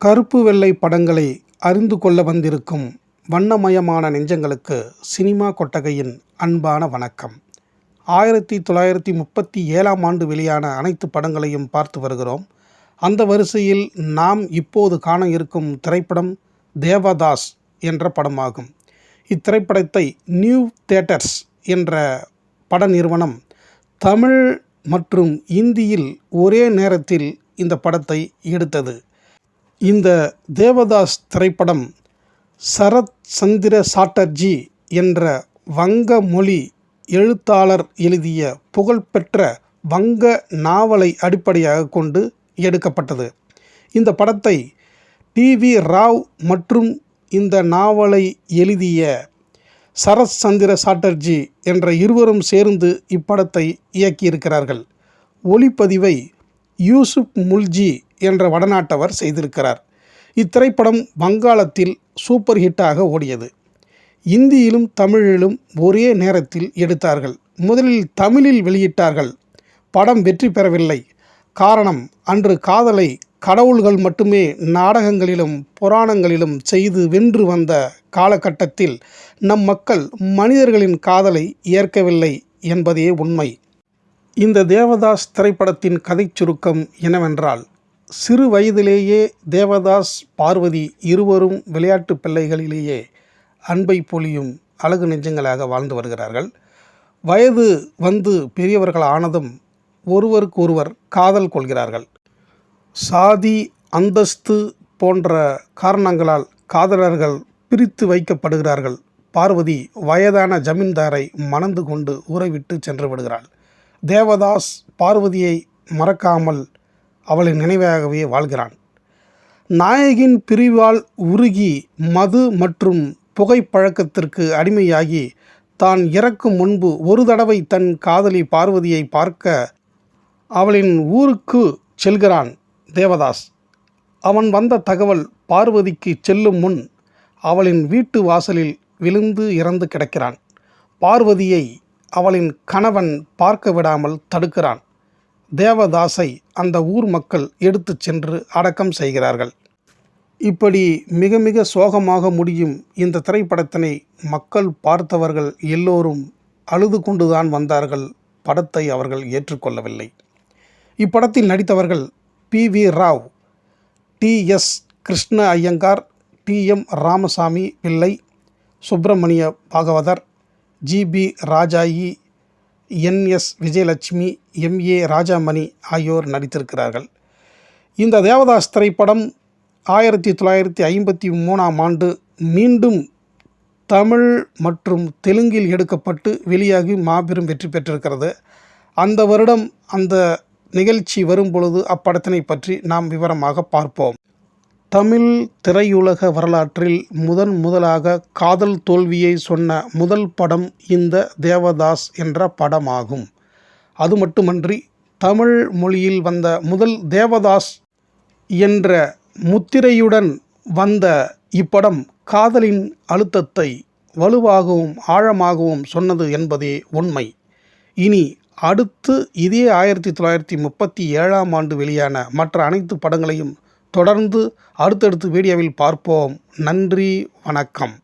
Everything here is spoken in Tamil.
கருப்பு வெள்ளை படங்களை அறிந்து கொள்ள வந்திருக்கும் வண்ணமயமான நெஞ்சங்களுக்கு சினிமா கொட்டகையின் அன்பான வணக்கம். ஆயிரத்தி தொள்ளாயிரத்தி முப்பத்தி ஏழாம் ஆண்டு வெளியான அனைத்து படங்களையும் பார்த்து வருகிறோம். அந்த வரிசையில் நாம் இப்போது காண இருக்கும் திரைப்படம் தேவதாஸ் என்ற படமாகும். இத்திரைப்படத்தை நியூ தேட்டர்ஸ் என்ற பட நிறுவனம் தமிழ் மற்றும் இந்தியில் ஒரே நேரத்தில் இந்த படத்தை எடுத்தது. இந்த தேவதாஸ் திரைப்படம் சரத் சந்திர சாட்டர்ஜி என்ற வங்க மொழி எழுத்தாளர் எழுதிய புகழ்பெற்ற வங்க நாவலை அடிப்படையாக கொண்டு எடுக்கப்பட்டது. இந்த படத்தை டி வி ராவ் மற்றும் இந்த நாவலை எழுதிய சரத் சந்திர சாட்டர்ஜி என்ற இருவரும் சேர்ந்து இப்படத்தை இயக்கியிருக்கிறார்கள். ஒளிப்பதிவை யூசுப் முல்ஜி என்ற வடநாட்டவர் செய்திருக்கிறார். இத்திரைப்படம் வங்காளத்தில் சூப்பர் ஹிட்டாக ஓடியது. இந்தியிலும் தமிழிலும் ஒரே நேரத்தில் எடுத்தார்கள். முதலில் தமிழில் வெளியிட்டார்கள். படம் வெற்றி பெறவில்லை. காரணம் அன்று காதலை கடவுள்கள் மட்டுமே நாடகங்களிலும் புராணங்களிலும் செய்து வென்று வந்த காலகட்டத்தில் நம் மக்கள் மனிதர்களின் காதலை ஏற்கவில்லை என்பதே உண்மை. இந்த தேவதாஸ் திரைப்படத்தின் கதை சுருக்கம் என்னவென்றால் சிறு வயதிலேயே தேவதாஸ் பார்வதி இருவரும் விளையாட்டு பிள்ளைகளிலேயே அன்பை பொழியும் அழகு நெஞ்சங்களாக வாழ்ந்து வருகிறார்கள். வயது வந்து பெரியவர்கள் ஆனதும் ஒருவருக்கு ஒருவர் காதல் கொள்கிறார்கள். சாதி அந்தஸ்து போன்ற காரணங்களால் காதலர்கள் பிரித்து வைக்கப்படுகிறார்கள். பார்வதி வயதான ஜமீன்தாரை மணந்து கொண்டு ஊரை விட்டு சென்று விடுகிறாள். தேவதாஸ் பார்வதியை மறக்காமல் அவளின் நினைவாகவே வாழ்கிறான். நாயகின் பிரிவால் உருகி மது மற்றும் புகைப்பழக்கத்திற்கு அடிமையாகி தான் இறக்கும் முன்பு ஒரு தடவை தன் காதலி பார்வதியை பார்க்க அவளின் ஊருக்கு செல்கிறான் தேவதாஸ். அவன் வந்த தகவல் பார்வதிக்கு செல்லும் முன் அவளின் வீட்டு வாசலில் விழுந்து இறந்து கிடக்கிறான். பார்வதியை அவளின் கணவன் பார்க்க விடாமல் தடுக்கிறான். தேவதாஸை அந்த ஊர் மக்கள் எடுத்து சென்று அடக்கம் செய்கிறார்கள். இப்படி மிக மிக சோகமாக முடியும் இந்த திரைப்படத்தினை மக்கள் பார்த்தவர்கள் எல்லோரும் அழுது கொண்டுதான் வந்தார்கள் படத்தை அவர்கள் ஏற்றுக்கொள்ளவில்லை. இப்படத்தில் நடித்தவர்கள் P. V. Rao T. S. Krishna Iyengar T. M. Ramasamy Pillai Subramania Bhagavathar GP Rajayi N S Vijayalakshmi MA Rajamani ஆகியோர் நடித்திருக்கிறார்கள். இந்த தேவதாஸ் திரைப்படம் ஆயிரத்தி தொள்ளாயிரத்தி ஐம்பத்தி மூணாம் ஆண்டு மீண்டும் தமிழ் மற்றும் தெலுங்கில் எடுக்கப்பட்டு வெளியாகி மாபெரும் வெற்றி பெற்றிருக்கிறது. அந்த வருடம் அந்த நிகழ்ச்சி வரும் பொழுது அப்படத்தினை பற்றி நாம் விவரமாக பார்ப்போம். தமிழ் திரையுலக வரலாற்றில் முதன் முதலாக காதல் தோல்வியை சொன்ன முதல் படம் இந்த தேவதாஸ் என்ற படமாகும். அது மட்டுமன்றி தமிழ் மொழியில் வந்த முதல் தேவதாஸ் என்ற முத்திரையுடன் வந்த இப்படம் காதலின் அழுத்தத்தை வலுவாகவும் ஆழமாகவும் சொன்னது என்பதே உண்மை. இனி அடுத்து இதே ஆயிரத்தி தொள்ளாயிரத்தி முப்பத்தி ஏழாம் ஆண்டு வெளியான மற்ற அனைத்து படங்களையும் தொடர்ந்து அடுத்தடுத்து வீடியோவில் பார்ப்போம். நன்றி வணக்கம்.